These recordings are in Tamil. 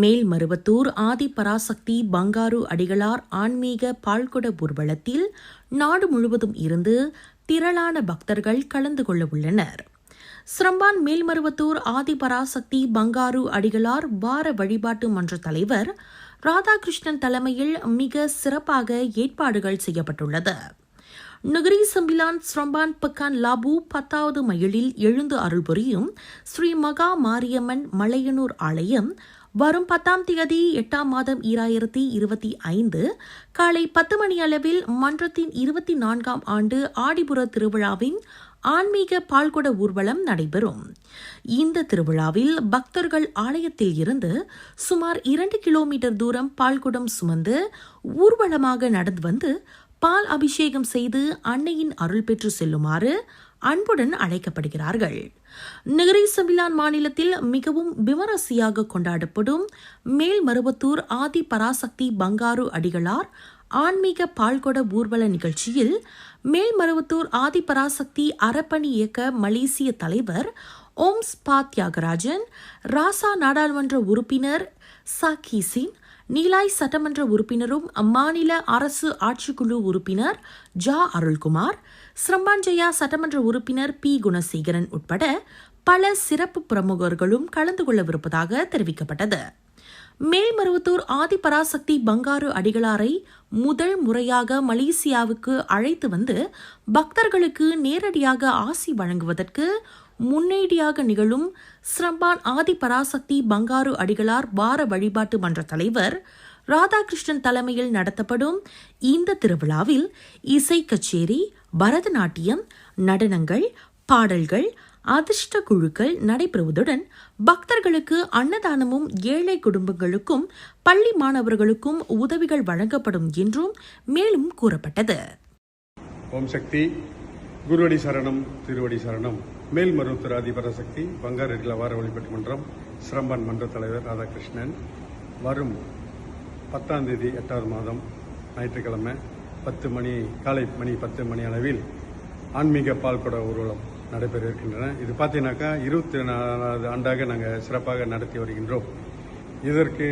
மேல்மருவத்தூர் ஆதிபராசக்தி பங்காரு அடிகளார் ஆன்மீக பால்குட ஊர்வலத்தில் நாடு முழுவதும் இருந்து திரளான பக்தர்கள் கலந்து கொள்ள உள்ளனர். சிரம்பான் மேல்மருவத்தூர் ஆதிபராசக்தி பங்காரு அடிகளார் வார வழிபாட்டு மன்ற தலைவர் ராதாகிருஷ்ணன் தலைமையில் மிக சிறப்பாக ஏற்பாடுகள் செய்யப்பட்டுள்ளது. நுகரி சம்பிலான் ஸ்ரம்பான் பக்கான் லாபு பத்தாவது மைலில் எழுந்து அருள்புரியும் ஸ்ரீ மகா மாரியம்மன் மலையனூர் ஆலயம் வரும் பத்தாம் தேதி எட்டாம் மாதம் ஈராயிரத்தி இருபத்தி ஐந்து காலை பத்து மணி அளவில் மன்றத்தின் இருபத்தி நான்காம் ஆண்டு ஆடிபுர திருவிழாவின் ஆன்மீக பால்குட ஊர்வலம் நடைபெறும். இந்த திருவிழாவில் பக்தர்கள் ஆலயத்தில் இருந்து சுமார் இரண்டு கிலோமீட்டர் தூரம் பால்குடம் சுமந்து ஊர்வலமாக நடந்து வந்து பால் அபிஷேகம் செய்து அன்னையின் அருள் பெற்று செல்லுமாறு அன்புடன் அழைக்கப்படுகிறார்கள். நகரி சமிலான் மாநிலத்தில் மிகவும் விமரிசையாக கொண்டாடப்படும் மேல்மருவத்தூர் ஆதி பராசக்தி பங்காரு அடிகளார் ஆன்மீக பால்கொட ஊர்வல நிகழ்ச்சியில் மேல்மருவத்தூர் ஆதி பராசக்தி அறப்பணி இயக்க மலேசிய தலைவர் ஓம் ஸ்பா தியாகராஜன் ராசா நாடாளுமன்ற உறுப்பினர் சாக்கீசின் நீலாய் சட்டமன்ற உறுப்பினரும் அம்மாநில அரசு ஆட்சிக்குழு உறுப்பினர் ஜா அருள்குமார் சிரம்பாஞ்சயா சட்டமன்ற உறுப்பினர் பி. குணசேகரன் உட்பட பல சிறப்பு பிரமுகர்களும் கலந்து கொள்ளவிருப்பதாக தெரிவிக்கப்பட்டது. மேல்மருவத்தூர் ஆதிபராசக்தி பங்காரு அடிகளாரை முதல் முறையாக மலேசியாவுக்கு அழைத்து வந்து பக்தர்களுக்கு நேரடியாக ஆசி வழங்குவதற்கு முன்னேடியாக நிகழும் ஸ்ரம்பான் ஆதிபராசக்தி பங்காரு அடிகளார் வார வழிபாட்டு மன்ற தலைவர் ராதாகிருஷ்ணன் தலைமையில் நடத்தப்படும் இந்த திருவிழாவில் இசை கச்சேரி பரதநாட்டியம் நடனங்கள் பாடல்கள் அதிர்ஷ்ட குழுக்கள் நடைபெறுவதுடன் பக்தர்களுக்கு அன்னதானமும் ஏழை குடும்பங்களுக்கும் பள்ளி மாணவர்களுக்கும் உதவிகள் வழங்கப்படும் என்றும் மேலும் கூறப்பட்டது. ஓம் சக்தி. குருவடி சரணம் திருவடி சரணம். மேல்மருவத்தூர் அதிபரசக்தி பங்காரெட்டில வார வழிபாட்டு மன்றம் சிரம்பான் மன்ற தலைவர் ராதாகிருஷ்ணன். வரும் பத்தாம் தேதி எட்டாவது மாதம் ஞாயிற்றுக்கிழமை பத்து மணி காலை மணி பத்து மணி அளவில் ஆன்மீக பால்குட ஊர்வலம் நடைபெற இருக்கின்றன. இது பார்த்தீங்கன்னாக்கா இருபத்தி நாலாவது ஆண்டாக நாங்கள் சிறப்பாக நடத்தி வருகின்றோம். இதற்கு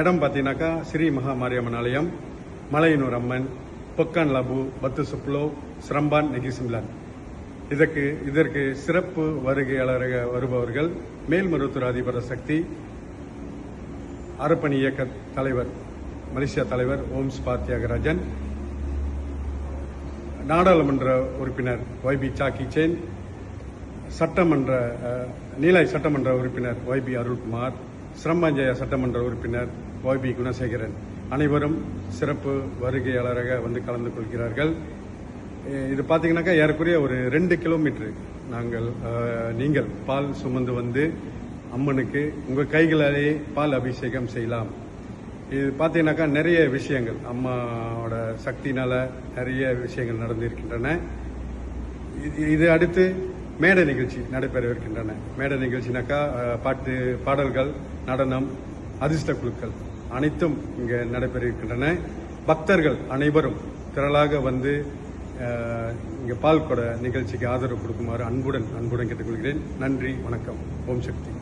இடம் பார்த்தீங்கன்னாக்கா ஸ்ரீ மகா மாரியம்மன் ஆலயம் மலையனூர் அம்மன் பொக்கான் லபு பத்து சுப்லோ சிரம்பான் நெகிசிம்லான் இதற்கு இதற்கு சிறப்பு வருகையாளராக வருபவர்கள் மேல்மருவத்துறை அதிபர சக்தி அரப்பணி இயக்க தலைவர் மலேசியா தலைவர் ஓம் ஸ்பா தியாகராஜன் நாடாளுமன்ற உறுப்பினர் ஒய்பி சாக்கி சேன் சட்டமன்ற நீலாய் சட்டமன்ற உறுப்பினர் ஒய்பி அருள்குமார் சிரம்பாஞ்சய சட்டமன்ற உறுப்பினர் ஒய்பி குணசேகரன். அனைவரும் சிறப்பு வருகையாளராக வந்து கலந்து கொள்கிறார்கள். இது பார்த்தீங்கன்னாக்கா ஏறக்குறைய ஒரு ரெண்டு கிலோமீட்டர். நாங்கள் நீங்கள் பால் சுமந்து வந்து அம்மனுக்கு உங்கள் கைகளாலேயே பால் அபிஷேகம் செய்யலாம். இது பார்த்தீங்கன்னாக்கா நிறைய விஷயங்கள். அம்மாவோட சக்தினால் நிறைய விஷயங்கள் நடந்திருக்கின்றன. இது- அடுத்து மேடை நிகழ்ச்சி நடைபெற இருக்கின்றன. மேடை நிகழ்ச்சினாக்கா பாட்டு பாடல்கள் நடனம் அதிர்ஷ்ட குழுக்கள் அனைத்தும் இங்கே நடைபெற இருக்கின்றன. பக்தர்கள் அனைவரும் திரளாக வந்து இங்கே பால் கொட நிகழ்ச்சிக்கு ஆதரவு கொடுக்குமாறு அன்புடன் அன்புடன் கேட்டுக்கொள்கிறேன். நன்றி வணக்கம். ஓம் சக்தி.